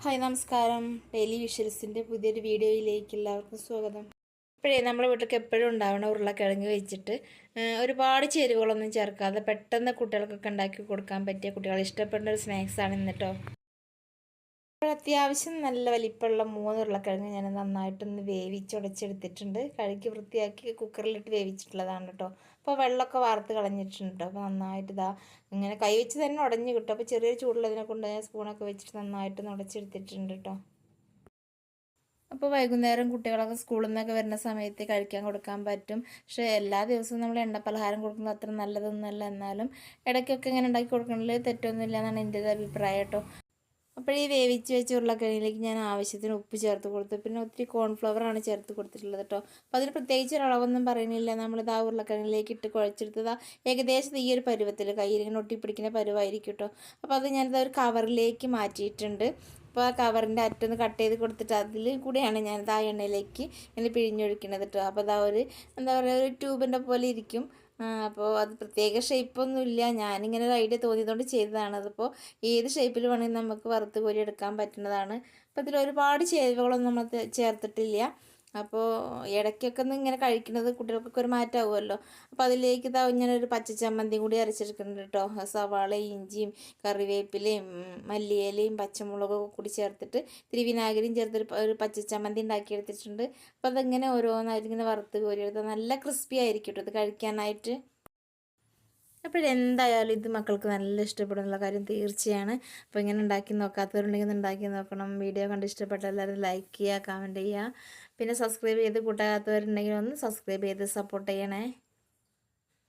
Hi നമസ്കാരം. Daily വിഷ്വൽസിന്റെ പുതിയൊരു വീഡിയോയിലേക്ക് എല്ലാവർക്കും സ്വാഗതം. ഇപ്പോഴേ നമ്മുടെ വീട്ടിലൊക്കെ എപ്പോഴും ഉണ്ടാവണ ഉരുളക്കിഴങ്ങ് വെച്ചിട്ട് ഒരുപാട് ചേരുവകളൊന്നും ചേർക്കാതെ പെട്ടെന്ന് കുട്ടികൾക്കൊക്കെ ഉണ്ടാക്കി കൊടുക്കാൻ പറ്റിയ കുട്ടികൾ ഇഷ്ടപ്പെടുന്ന ഒരു സ്നാക്സാണ് ഇന്നിട്ടോ അപ്പോൾ അത്യാവശ്യം നല്ല വലിപ്പമുള്ള മൂന്ന് ഉരുളക്കിഴങ്ങ് ഞാൻ നന്നായിട്ടൊന്ന് വേവിച്ചുടച്ചെടുത്തിട്ടുണ്ട് കഴുകി വൃത്തിയാക്കി കുക്കറിലിട്ട് വേവിച്ചിട്ടുള്ളതാണ് കേട്ടോ. അപ്പോൾ വെള്ളമൊക്കെ വാർത്ത് കളഞ്ഞിട്ടുണ്ട് കേട്ടോ. അപ്പോൾ നന്നായിട്ട് ഇതാ ഇങ്ങനെ കൈ വെച്ച് തന്നെ ഉടഞ്ഞ് കിട്ടും. അപ്പോൾ ചെറിയൊരു ചൂടുള്ളതിനെ കൊണ്ട് ഞാൻ സ്പൂണൊക്കെ വെച്ചിട്ട് നന്നായിട്ട് ഉടച്ചെടുത്തിട്ടുണ്ട് കേട്ടോ. അപ്പോൾ വൈകുന്നേരം കുട്ടികളൊക്കെ സ്കൂളിൽ നിന്നൊക്കെ വരുന്ന സമയത്ത് കഴിക്കാൻ കൊടുക്കാൻ പറ്റും. പക്ഷേ എല്ലാ ദിവസവും നമ്മൾ എണ്ണ പലഹാരം കൊടുക്കുന്നത് അത്ര നല്ലതൊന്നുമല്ല. എന്നാലും ഇടയ്ക്കൊക്കെ ഇങ്ങനെ ഉണ്ടാക്കി കൊടുക്കണമെങ്കിൽ തെറ്റൊന്നുമില്ല എന്നാണ് എന്റെ ഒരു അഭിപ്രായം കേട്ടോ. അപ്പോൾ ഈ വേവിച്ച് വെച്ച ഉരുളക്കിഴങ്ങിലേക്ക് ഞാൻ ആവശ്യത്തിന് ഉപ്പ് ചേർത്ത് കൊടുത്തു. പിന്നെ ഒത്തിരി കോൺഫ്ലവറാണ് ചേർത്ത് കൊടുത്തിട്ടുള്ളത് കേട്ടോ അപ്പോൾ അതിന് പ്രത്യേകിച്ച് ഒരു അളവൊന്നും പറയുന്നില്ല. നമ്മളിത് ആ ഉരുളക്കിഴങ്ങിലേക്ക് ഇട്ട് കുഴച്ചെടുത്തത്. ഏകദേശം ഈ ഒരു പരുവത്തിൽ കയ്യിലിങ്ങനെ ഒട്ടിപ്പിടിക്കുന്ന പരുവായിരിക്കും കേട്ടോ അപ്പോൾ അത് ഞാനിത് ഒരു കവറിലേക്ക് മാറ്റിയിട്ടുണ്ട്. അപ്പോൾ ആ കവറിന്റെ അറ്റൊന്ന് കട്ട് ചെയ്ത് കൊടുത്തിട്ട് അതിൽ കൂടെയാണ് ഞാനിത് ആ എണ്ണയിലേക്ക് ഇങ്ങനെ പിഴിഞ്ഞൊഴിക്കുന്നത് കേട്ടോ അപ്പോൾ അതാ ഒരു എന്താ പറയുക ഒരു ട്യൂബിന്റെ പോലെ ഇരിക്കും. അപ്പോൾ അത് പ്രത്യേക ഷേപ്പൊന്നുമില്ല. ഞാനിങ്ങനെ ഒരു ഐഡിയ തോന്നിയതുകൊണ്ട് ചെയ്തതാണ്. അതിപ്പോൾ ഏത് ഷേപ്പിൽ വേണമെങ്കിൽ നമുക്ക് വറുത്ത് കോരി എടുക്കാൻ പറ്റുന്നതാണ്. അപ്പോൾ ഇതിൽ ഒരുപാട് ചേരുവകളൊന്നും നമ്മൾ ചേർത്തിട്ടില്ല. അപ്പോൾ ഇടയ്ക്കൊക്കെ ഒന്ന് ഇങ്ങനെ കഴിക്കുന്നത് കുട്ടികൾക്കൊക്കെ ഒരു മാറ്റമാവുമല്ലോ അപ്പോൾ അതിലേക്ക് ഇതാ ഇങ്ങനെ ഒരു പച്ചച്ചമ്മന്തിയും കൂടി അരച്ചെടുക്കുന്നുണ്ട് കേട്ടോ സവാളയും ഇഞ്ചിയും കറിവേപ്പിലയും മല്ലിയിലയും പച്ചമുളകും കൂടി ചേർത്തിട്ട് ഇത്തിരി വിനാഗിരിയും ചേർത്തിട്ട് ഒരു പച്ചച്ചമ്മന്തി ഉണ്ടാക്കി എടുത്തിട്ടുണ്ട്. അപ്പോൾ അതിങ്ങനെ ഓരോന്നായിട്ട് ഇങ്ങനെ വറുത്ത് കോരിയെടുത്താൽ നല്ല ക്രിസ്പി ആയിരിക്കും കേട്ടോ ഇത് കഴിക്കാനായിട്ട്. അപ്പോഴെന്തായാലും ഇത് മക്കൾക്ക് നല്ല ഇഷ്ടപ്പെടുന്നുള്ള കാര്യം തീർച്ചയാണ്. അപ്പോൾ ഇങ്ങനെ ഉണ്ടാക്കി നോക്കാത്തവരുണ്ടെങ്കിൽ ഉണ്ടാക്കി നോക്കണം. വീഡിയോ കണ്ട് ഇഷ്ടപ്പെട്ട എല്ലാവരും ലൈക്ക് ചെയ്യുക കമന്റ് ചെയ്യുക. പിന്നെ സബ്സ്ക്രൈബ് ചെയ്ത് കൂട്ടാത്തവരുണ്ടെങ്കിൽ ഒന്ന് സബ്സ്ക്രൈബ് ചെയ്ത് സപ്പോർട്ട് ചെയ്യണേ.